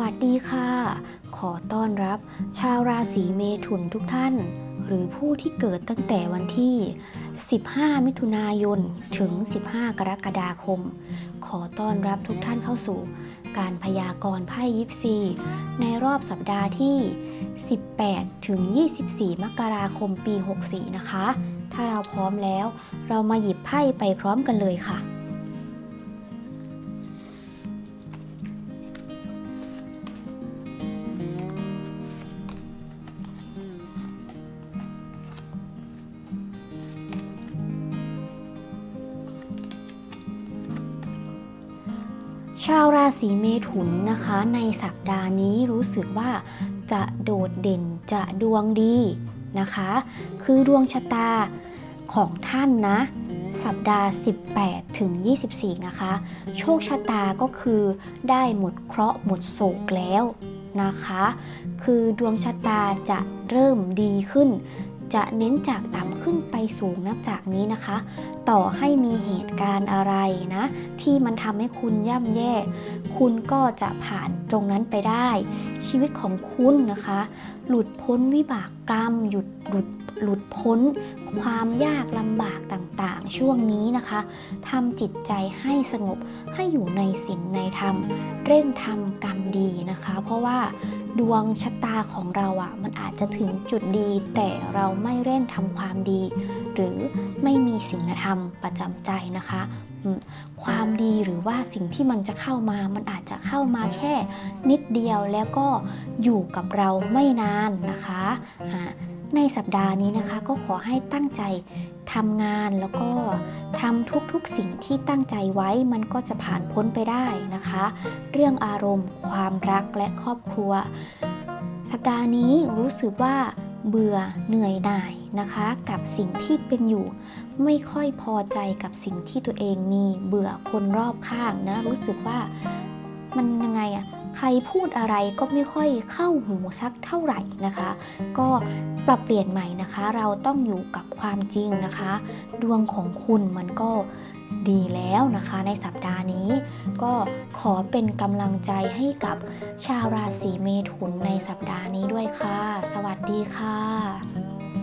วัสดีค่ะ ขอต้อนรับชาวราศีเมถุนทุกท่าน หรือผู้ที่เกิดตั้งแต่วันที่ 15 มิถุนายน ถึง 15 กรกฎาคม ขอต้อนรับทุกท่านเข้าสู่ การพยากรณ์ไพ่ยิปซี ในรอบสัปดาห์ที่ 18 ถึง 24 มกราคมปี 64 นะคะ ถ้าเราพร้อมแล้ว เรามาหยิบไพ่ไปพร้อมกันเลยค่ะ ชาวราศีเมถุนนะคะ ในสัปดาห์นี้รู้สึกว่าจะโดดเด่นจะดวงดีนะคะ คือดวงชะตาของท่านนะ สัปดาห์ 18 ถึง 24 นะคะ โชคชะตาก็คือได้หมดเคราะห์หมดโศกแล้วนะคะ คือดวงชะตาจะเริ่มดีขึ้น จะเน้นจากต่ำขึ้นไปสูงนับจากนี้นะคะ ต่อให้มีเหตุการณ์อะไรนะ ที่มันทำให้คุณย่ำแย่ คุณก็จะผ่านตรงนั้นไปได้ ชีวิตของคุณนะคะ หลุดพ้นวิบากกรรม หยุดหลุดหลุดพ้นความยากลำบากต่างๆ ช่วงนี้นะคะทำจิตใจให้สงบให้อยู่ในศีลในธรรม เร่งทำกรรมดีนะคะ เพราะว่าดวงชะตาของเราอะ่ะ มันอาจจะถึงจุดดี แต่เราไม่เร่งทำความดี หรือไม่มีศีลธรรมประจำใจนะคะ ความดีหรือว่าสิ่งที่มันจะเข้ามา มันอาจจะเข้ามาแค่นิดเดียวแล้วก็อยู่กับเราไม่นานนะคะในสัปดาห์นี้นะคะก็ขอให้ตั้งใจทำงานแล้วก็ทำทุกๆสิ่งที่ตั้งใจไว้มันก็จะผ่านพ้นไปได้นะคะ เรื่องอารมณ์ ความรักและครอบครัว สัปดาห์นี้รู้สึกว่า เบื่อเหนื่อยหน่ายนะคะ กับสิ่งที่เป็นอยู่ ไม่ค่อยพอใจกับสิ่งที่ตัวเองมีเบื่อคนรอบข้างนะรู้สึกว่ามันยังไงอะใครพูดอะไรก็ไม่ค่อยเข้าหูสักเท่าไหร่นะคะ ก็ปรับเปลี่ยนใหม่นะคะ เราต้องอยู่กับความจริงนะคะ ดวงของคุณมันก็ ดีแล้วนะคะในสัปดาห์นี้ ก็ขอเป็นกำลังใจให้กับชาวราศีเมถุนในสัปดาห์นี้ด้วยค่ะ สวัสดีค่ะ